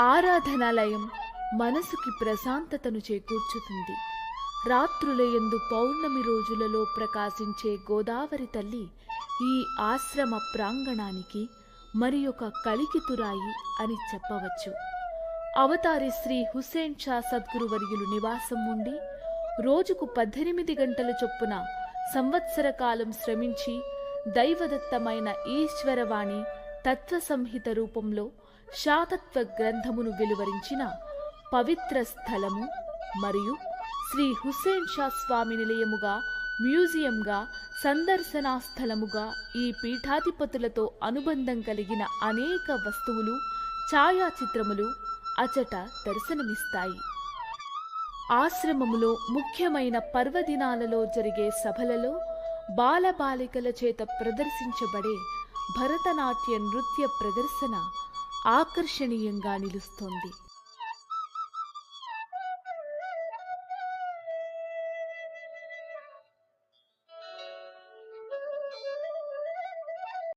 ఆరాధనాలయం మనసుకి ప్రశాంతతను చేకూర్చుతుంది. రాత్రుల యందు పౌర్ణమి రోజులలో ప్రకాశించే గోదావరి తల్లి ఈ ఆశ్రమ ప్రాంగణానికి మరి ఒక కలికితురాయి అని చెప్పవచ్చు. అవతారి శ్రీ హుసేన్ షా సద్గురువర్యులు నివాసం ఉండి రోజుకు పద్దెనిమిది గంటల చొప్పున సంవత్సర కాలం శ్రమించి దైవదత్తమైన ఈశ్వరవాణి తత్వ సంహిత రూపంలో శాతత్వ గ్రంథమును వెలువరించిన పవిత్ర స్థలము మరియు శ్రీ హుస్సేన్ షా స్వామి నిలయముగా మ్యూజియంగా సందర్శనా స్థలముగా ఈ పీఠాధిపతులతో అనుబంధం కలిగిన అనేక వస్తువులు ఛాయాచిత్రములు అచట దర్శనమిస్తాయి. ఆశ్రమములో ముఖ్యమైన పర్వదినాలలో జరిగే సభలలో బాలబాలికల చేత ప్రదర్శించబడే భరతనాట్య నృత్య ప్రదర్శన ఆకర్షణీయంగా నిలుస్తోంది.